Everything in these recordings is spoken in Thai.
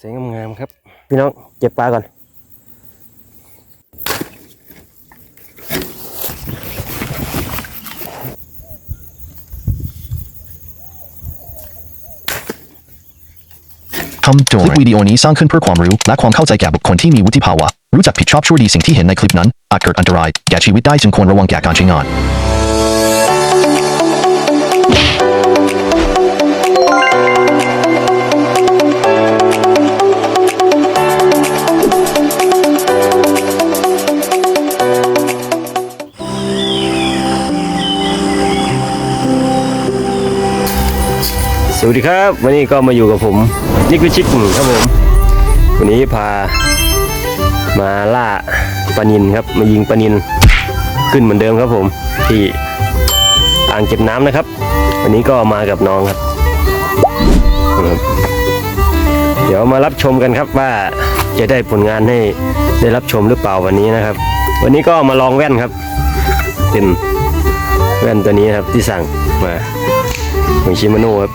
สวยงามๆครับ พี่น้องเก็บปลาก่อนคำโจทย์คลิปวิดีโอนี้สร้างขึ้นเพื่อความรู้ และความเข้าใจแก่บุคคลที่มีวุฒิภาวะ รู้จักผิดชอบชั่วดีสิ่งที่เห็นในคลิปนั้น อาจเกิดอันตราย แก่ชีวิตได้จึงควรระวังแก่การใช้งาน สวัสดีครับ วันนี้ก็มาอยู่กับผมนิกวิชิตครับผม วันนี้พามาล่าปลานินครับ มายิงปลานินขึ้นเหมือนเดิมครับผม ที่อ่างเก็บน้ำนะครับ วันนี้ก็มากับน้องครับ เดี๋ยวมารับชมกันครับว่าจะได้ผลงานให้ได้รับชมหรือเปล่าวันนี้นะครับ วันนี้ก็มาลองแว่นครับ เป็นแว่นตัวนี้ครับที่สั่งมาของชิมาโน่ครับ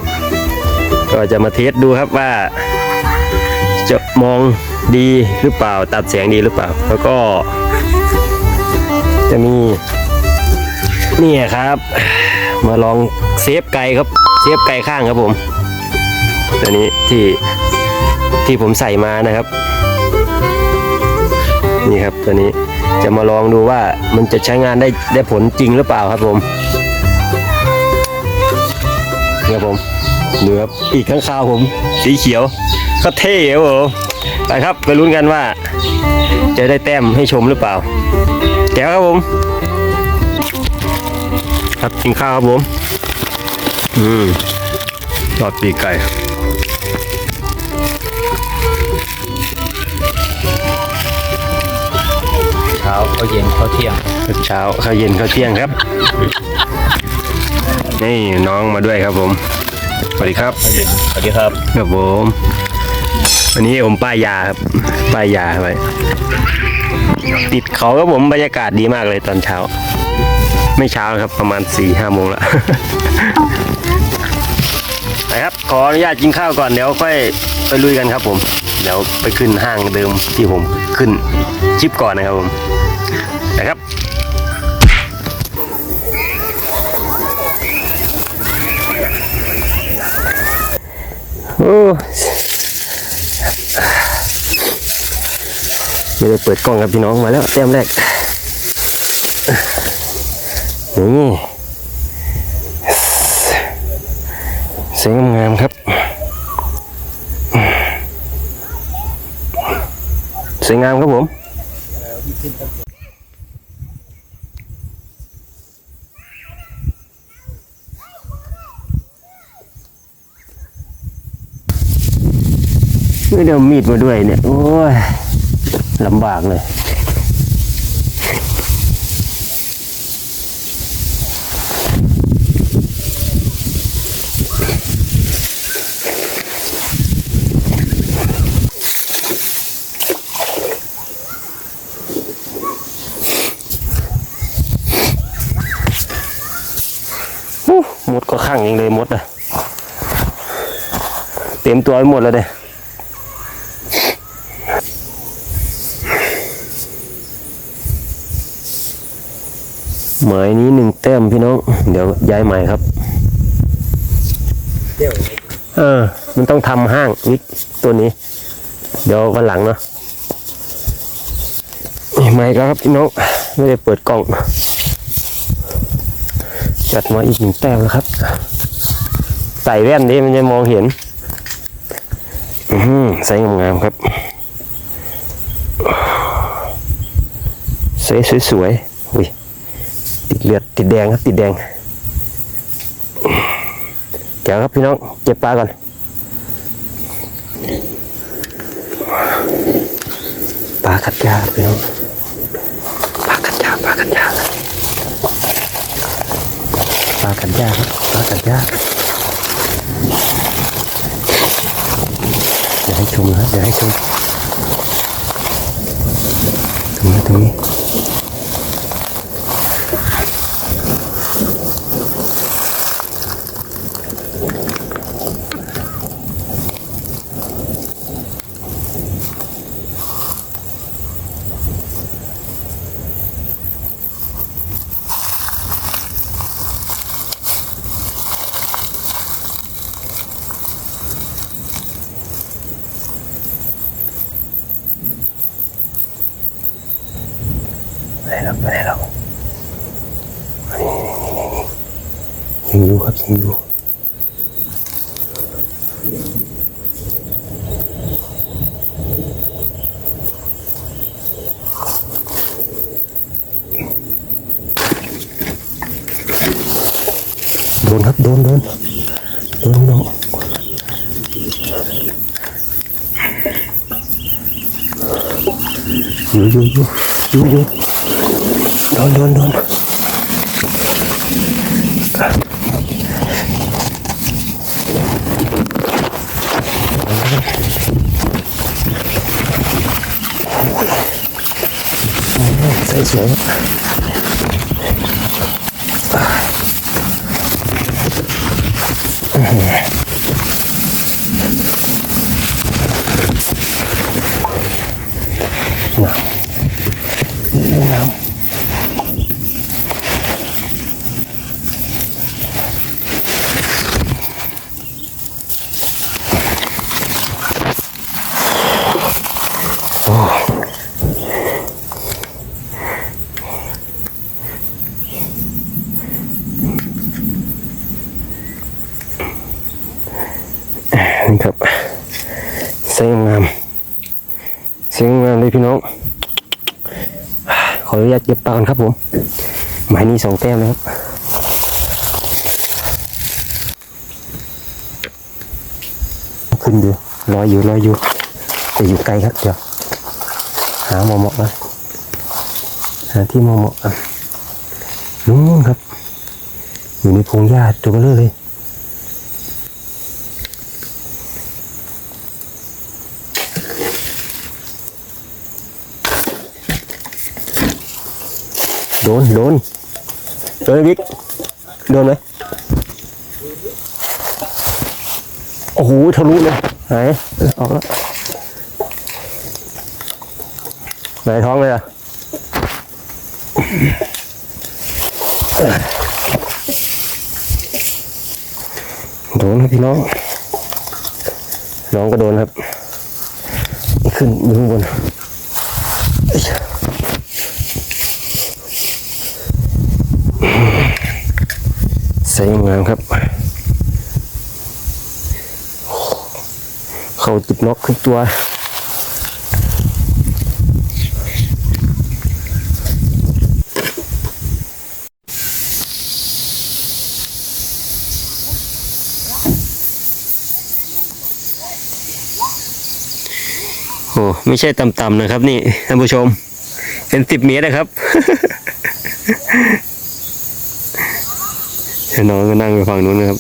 ก็จะมาเทสดูครับว่า จะมองดีหรือเปล่าตัดแสงดีหรือเปล่า แล้วก็ จะมีนี่ครับ มาลองเซฟไก่ครับเซฟไก่ข้างครับผมตัวนี้ที่ที่ผมใส่มานะครับ นี่ครับตัวนี้จะมาลองดูว่ามันจะใช้งานได้ได้ผลจริงหรือเปล่าครับผมนี่ครับผม ดูครับอีกข้างคาวผม สีเขียว ก็เท่ครับผมไปครับไปลุ้นกันว่า จะได้แต้มให้ชมหรือเปล่าแก้วครับผม ครับกินข้าวครับผม อืมทอดปีกไก่เช้าเขาเย็นเขาเที่ยงข้าวเช้าข้าวเย็นข้าวเที่ยงครับ นี่น้องมาด้วยครับผมส วัสดีครับสวัสดีครับครับผมวันนี้ผมป้ายยาครับป้ายยาไปติดเขาครับผมบรรยากาศดีมากเลยตอนเช้า ไม่เช้าครับประมาณ4ี่ห้าโมงแล้วไปครับขออนุญาตกินข้าวก่อนเดี๋ยวค่อยไปลุยกันครับ ผม เดี๋ยวไปขึ้นห้างเดิมที่ผมขึ้นชิปก่อนนะครับผมนะครับ ไม่ได้เปิดกล้องกับพี่น้องมาแล้วแต้มแรกนี่สวยงามครับสวยงามครับผม ไม่ได้เอามีดมาด้วยเนี่ย โอ้ยลำบากเลย มดก็ข้างยังเลยมดอะเต็มตัวไปหมดแล้วเด้ หมายนี้หนึ่งแต้มพี่น้อง เดี๋ยวย้ายใหม่ครับเออ มันต้องทำห้างวิกตัวนี้ เดี๋ยววันหลังเนาะนี่ไม่ครับพี่น้องไม่ได้เปิดกล่อง จัดมาอีกหนึ่งแต้มแล้วครับ ใส่แว่นนี้มันจะมองเห็น อือหือใส่งามๆครับสวยสวยๆอุ้ย ติดเลือดติดแดงครับติดแดงแก้วครับพี่น้องเก็บปลาก่อนปลากัดยาพี่น้องปลากัดยาปลากัดยาปลากัดยาครับปลากัดยาเดี๋ยวให้ชมนะเดี๋ยวให้ชมตรงนี้ตรงนี้ แล้วไปไหนแล้ว นี่นี่นี่ยังอยู่ครับยังอยู่โดนครับโดนโดนโดนโดนอยู่อยู่อยู่อยู่อยู่โดนโดนโดนใส่สวยมากน้ำนี่ครับใส่งามเสียงงามเลยพี่น้อง ขออนุญาตเก่อนครับผม หมายนี้สองแต้มนะครับขึ้นอยู่ลอยอยู่ลอยอยู่แต่อยู่ไกลครับเดี๋ยวหาเหมาะๆนะหาที่เหมาะๆอะนู้นครับ อยู่ในพงหญ้าตัวเบลอเลย นโดนโดนไหมบิ๊กโดนไหมโอ้โหทะลุเลยไหนออกแล้วไหนท้องเลยอะโดนครับพี่น้อง น้องก็โดนครับ ขึ้นอยู่ข้างบน เอ้ยใสงามครับ เขาติดน็อกขึ้นตัวโอ้ไม่ใช่ต่ำๆนะครับ นี่ท่านผู้ชม เป็นสิบเมตรนะครับ น้องก็นั่งไปฝั่งนู้นนะครับ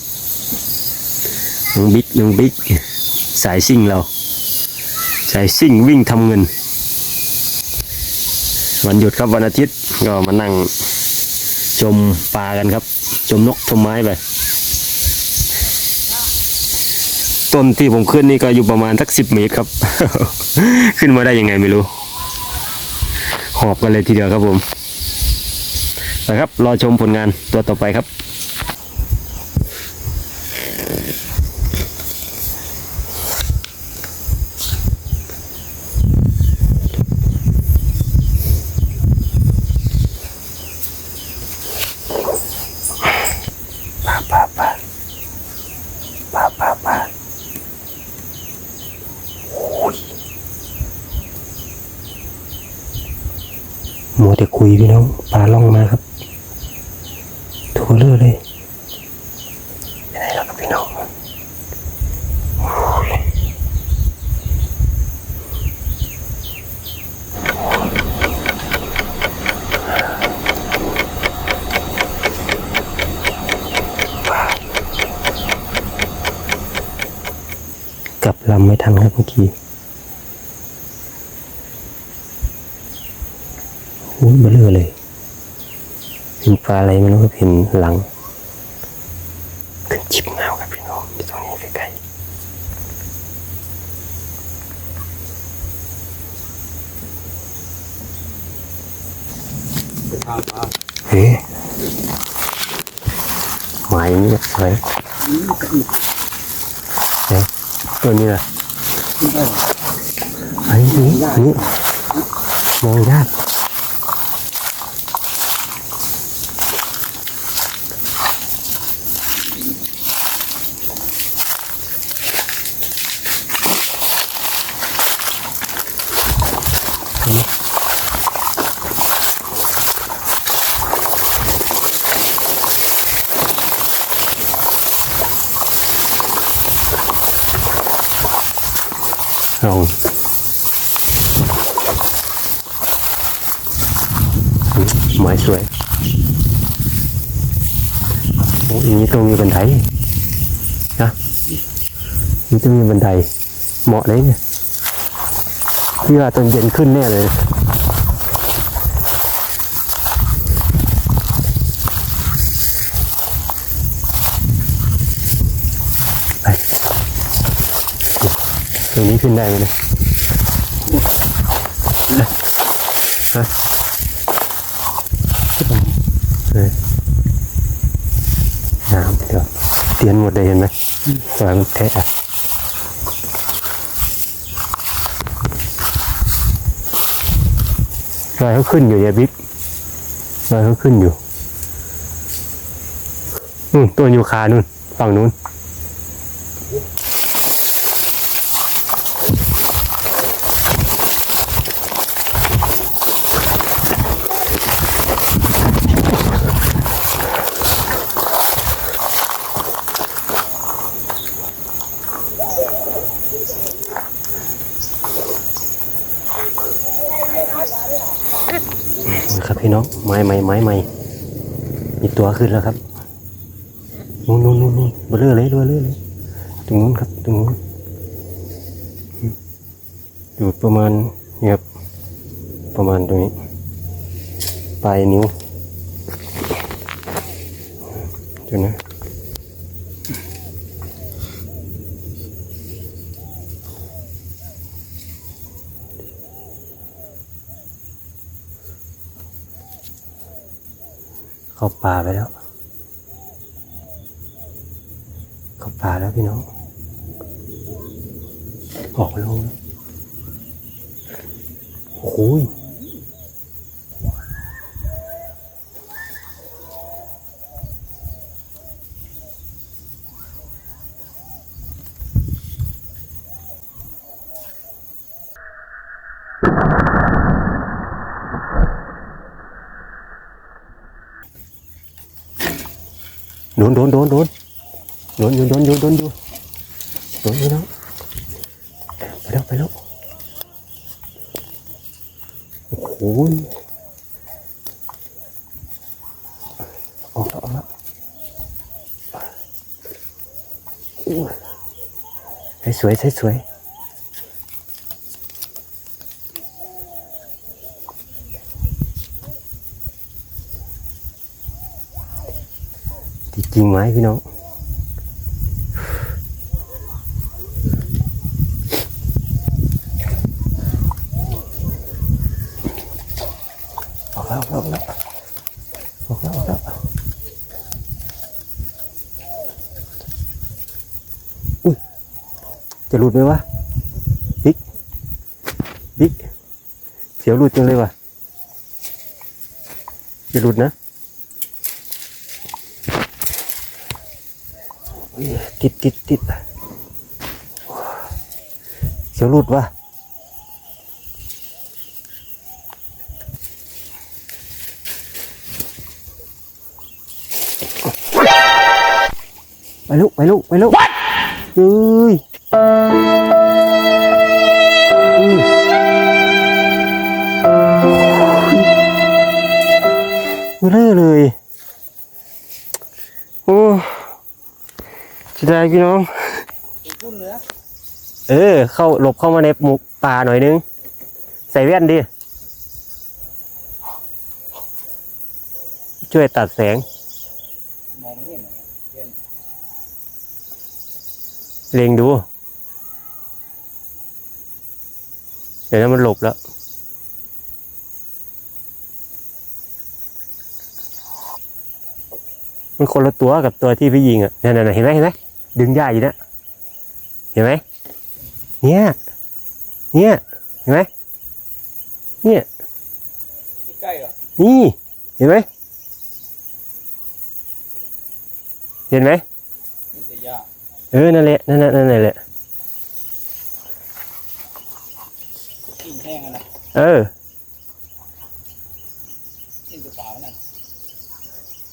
น้องบิ๊กน้องบิ๊กสายซิ่งเรา สายซิ่งวิ่งทำเงิน วันหยุดครับวันอาทิตย์ก็มานั่งชมปลากันครับชมนกชมไม้ไปต้นที่ผมขึ้นนี่ก็อยู่ประมาณสักสิบเมตรครับ ขึ้นมาได้ยังไงไม่รู้ หอบกันเลยทีเดียวครับผมนะครับ รอชมผลงานตัวต่อไปครับ ปาปาปาปาปาปาโอ้ยมัวแต่ คุยพี่น้องปลาล่องมาครับโทัวเลือเลยไปไหนแล้วครับพี่น้องโอ้ยกลับลำไม่ทันครับเมื่อกี้ อ้ยเบลอเลยเป็นปลาอะไรไม่รู้ครับเห็นหลัง ขึ้นชิบเงาครับพี่น้องที่ตรงนี้ใกล้ๆเฮ้ยหมายนี่สวยเฮ้ยตัวนี้ล่ะอันนี้อันนี้มองยาก หมายสวยโอ้ยอย่างนี้ต้องมีบันไดนะนี่ต้องมีบันไดเหมาะเลยเนี่ยพี่ว่าตอนเย็นขึ้นแน่เลยตรงนี้ขึ้นได้ไหมเนี่ยฮะเฮ้ยน้ำเดี๋ยว เตียนหมดเลยเห็นไหมสวยมันแทะอะรอยเขาขึ้นอยู่เนี่ยบิ๊กรอยเขาขึ้นอยู่อืมตัวอยู่คานู่นฝั่งนู้น ครับ พี่น้องไม้ไม้ไม้ไม้มีตัวขึ้นแล้วครับนู่นนู่นนู่นนู่นเบลเลอเลยเบลเลอเลยตรงนู้นครับตรงนู้นอืมอยู่ประมาณนี่ครับประมาณตรงนี้ปลายนิ้วจุดนะ เข้าป่าไปแล้ว เข้าป่าแล้วพี่น้อง ออกแล้วนะโอ้โห โดนโดนโดนโดนโดนอยู่โดนอยู่โดนอยู่โดนอยู่น้องไปแล้วไปแล้วโอ้โหออกแล้วออกแล้วโอ้ยสวยสวย ติดจริงไหมพี่น้องออกแล้วออกแล้วออกแล้วออกแล้วอุ้ยจะหลุดไหมวะบิ๊กบิ๊กเสียวหลุดจังเลยวะจะหลุดนะอุ๊ย ติดติดติดเสียวหลุดวะไปลูกไปลูกไปลูกเฮ้ย จะได้พี่น้อง เออ เข้าหลบเข้ามาในหมุกป่าหน่อยนึง ใส่แว่นดิ ช่วยตัดแสง มองไม่เห็นเลยเล็งดู เดี๋ยวนั้นมันหลบแล้วมันคนละตัวกับตัวที่พี่ยิงอะนั่นๆเห็นไหมเห็นไหม ดึงยากอยู่นะเห็นไหมเนี่ย เนี่ย เห็นไหมเนี่ยใกล้เหรอนี่ เห็นไหมเห็นไหมนี่แต่ยากเออ นั่นแหละ นั่นน่ะนั่นแหละกิ่งแห้งอะนะเออนี่ตัวเปล่านั่น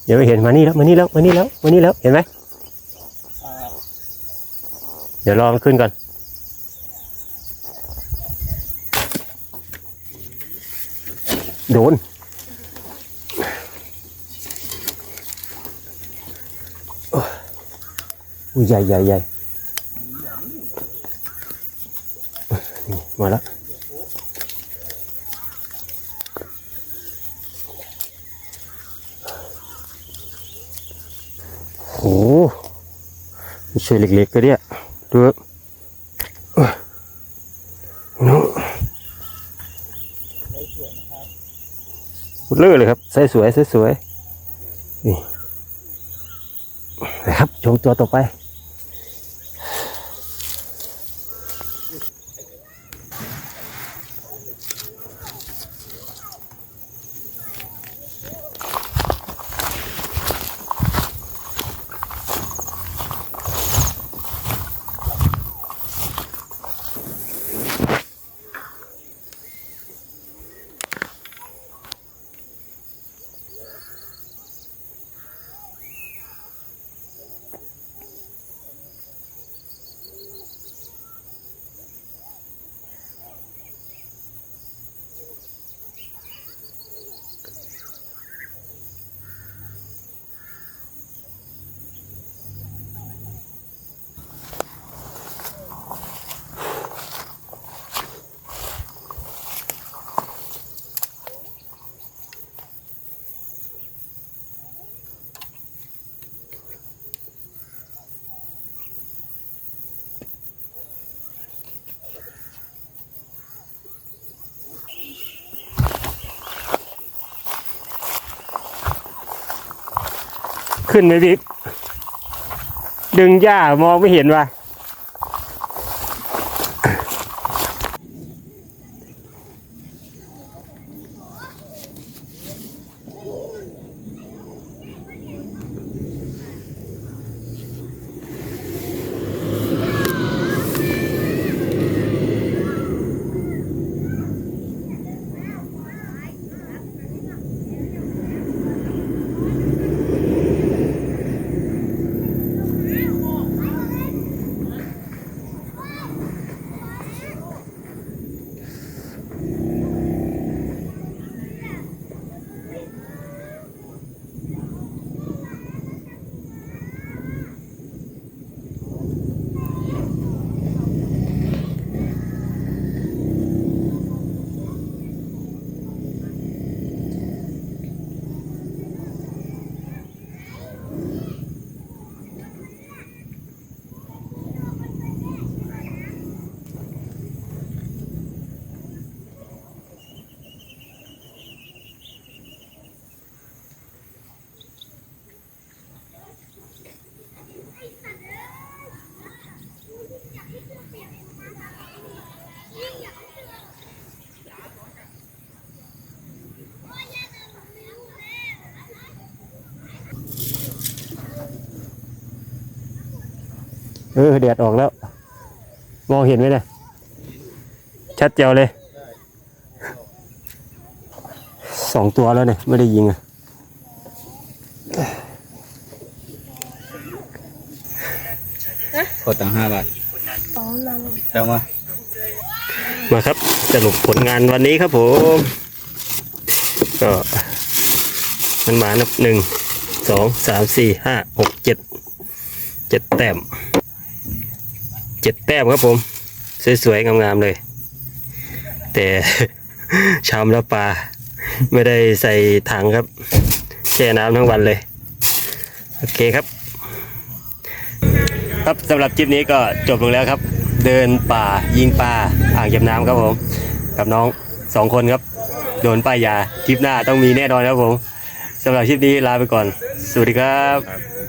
เดี๋ยวไม่เห็นมานี่แล้ว มานี่แล้ว มานี่แล้ว มานี่แล้ว เห็นไหมอ่า เดี๋ยวรอมันขึ้นก่อนโดน อุ้ยใหญ่ใหญ่ใหญ่มาแล้วโอ้โหไม่ใช่เล็กๆก็เนี่ย ดูครับเอ้น้องเลือเลยครับใส่สวยใส่สวยนี่นะครับชมตัวต่อไป ขึ้นไหมบิ๊กดึงหญ้ามองไม่เห็นว่ะ เออแดดออกแล้ว มองเห็นไหมเนี่ยชัดเจ๋วเลย สองตัวแล้วเนี่ย ไม่ได้ยิงอะกดตังห้าบาทแล้วมามาครับสรุปผลงานวันนี้ครับผม ก็มันมานับหนึ่งสองสามสี่ห้าหกเจ็ดเจ็ดแต้ม เจ็ดแต้มครับผม สวยๆ งามๆเลย แต่ชามแล้วปลา ไม่ได้ใส่ถังครับ แช่น้ำทั้งวันเลย โอเคครับ ครับสำหรับคลิปนี้ก็จบลงแล้วครับ เดินป่ายิงปลาอ่างเก็บน้ำครับผม กับน้องสองคนครับโดนป้ายยาคลิปหน้าต้องมีแน่นอนครับผมสำหรับคลิปนี้ลาไปก่อน สวัสดีครับ